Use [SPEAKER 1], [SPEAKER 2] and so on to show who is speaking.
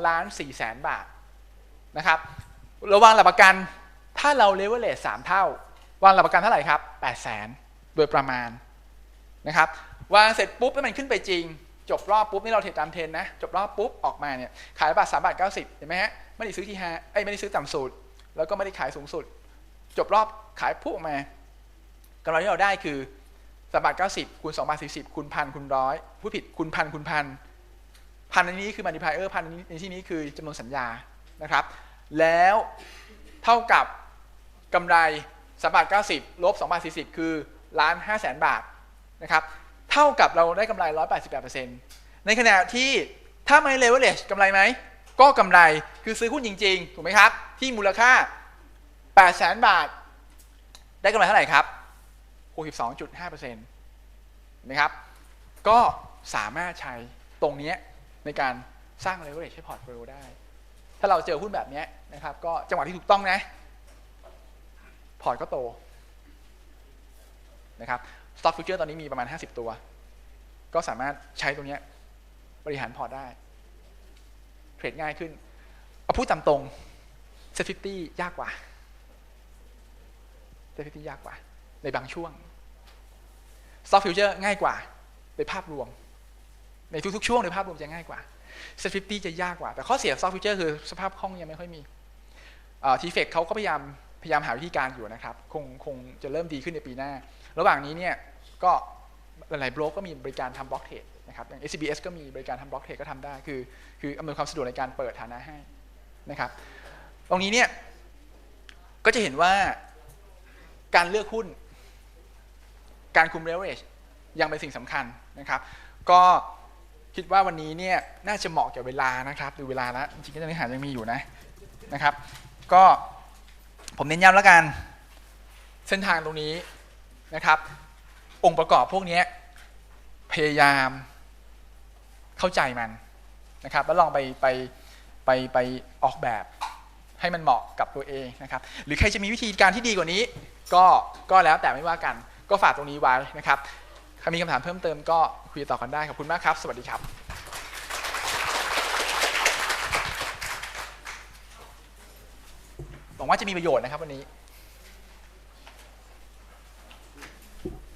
[SPEAKER 1] 2ล้าน4แสนบาทนะครับระวางหลักประกันถ้าเราเลเวลเลส3เท่า วางหลักประกันเท่าไหร่ครับ8แสนโดยประมาณนะครับวางเสร็จปุ๊บแล้วมันขึ้นไปจริง จบรอบปุ๊บนี่เราเทรดตามเทรนนะ จบรอบปุ๊บออกมาเนี่ยขายบาท3บาท90เห็นไหมฮะไม่ได้ซื้อที่ฮาเอ้ยไม่ได้ซื้อต่ำสุดแล้วก็ไม่ได้ขายสูงสุด จบรอบขายพุ่งมากำไรที่เราได้คือสามบาทเก้าสิบคูณสองบาทสี่สิบคูณพันคูณร้อยผู้ผิดคูณพันคูณพัน พันในนี้คือมัลติพายเออร์พันในที่นี้คือจำนวนสัญญานะครับ แล้วเท่ากับกำไรสามบาทเก้าสิบลบสองบาทสี่สิบคือล้านห้าแสนบาทนะครับ เท่ากับเราได้กำไรร้อยแปดสิบแปดเปอร์เซ็นต์ในขณะที่ถ้าไม่เลเวลเลชกำไรไหม ก็กำไรคือซื้อหุ้นจริง ๆ ถูกไหมครับ ที่มูลค่า8แสนบาท ได้กำไรเท่าไหร่ครับ62.5%นะครับ ก็สามารถใช้ตรงนี้ ในการสร้าง leverage ให้พอร์ตโฟลิโอได้ ถ้าเราเจอหุ้นแบบนี้นะครับ ก็จังหวะที่ถูกต้องนะ พอร์ตก็โตนะครับ stock future ตอนนี้มีประมาณ 50 ตัว ก็สามารถใช้ตรงนี้บริหารพอร์ตได้ เทรดง่ายขึ้น เอาพูดตามตรงเซฟฟิตี้ยากกว่าเซฟฟิตี้ยากกว่า ในบางช่วง Stock Future ง่ายกว่าในภาพรวม ในทุกๆ ช่วงในภาพรวมจะง่ายกว่า Set 50จะยากกว่า แต่ข้อเสีย Stock Future คือสภาพคล่องยังไม่ค่อยมีทีเฟกเขาก็พยายามพยายามหาวิธีการอยู่นะครับ คงคงจะเริ่มดีขึ้นในปีหน้า ระหว่างนี้เนี่ยก็หลายๆบล็อกก็มีบริการทำบล็อกเทรดนะครับอย่าง SBS ก็มีบริการทำบล็อกเทรดก็ทำได้ คือคืออำนวยความสะดวกในการเปิดฐานะให้นะครับ ตรงนี้เนี่ยก็จะเห็นว่าการเลือกหุ้น การคุม leverage ยังเป็นสิ่งสำคัญนะครับ ก็ คิดว่าวันนี้เนี่ยน่าจะเหมาะกับเวลานะครับดูเวลาแล้วจริงๆก็ยังหายังมีอยู่นะนะครับ ก็ผมเน้นย้ำแล้วกัน เส้นทางตรงนี้นะครับ องค์ประกอบพวกนี้พยายามเข้าใจมันนะครับ แล้วลองไปไปไปไปออกแบบให้มันเหมาะกับตัวเองนะครับ หรือใครจะมีวิธีการที่ดีกว่านี้ ก็ก็แล้วแต่ไม่ว่ากัน ก็ฝากตรงนี้ไว้นะครับ ใครมีคำถามเพิ่มเติมก็คุยต่อกันได้ขอบคุณมากครับ สวัสดีครับหวังว่าจะมีประโยชน์นะครับวันนี้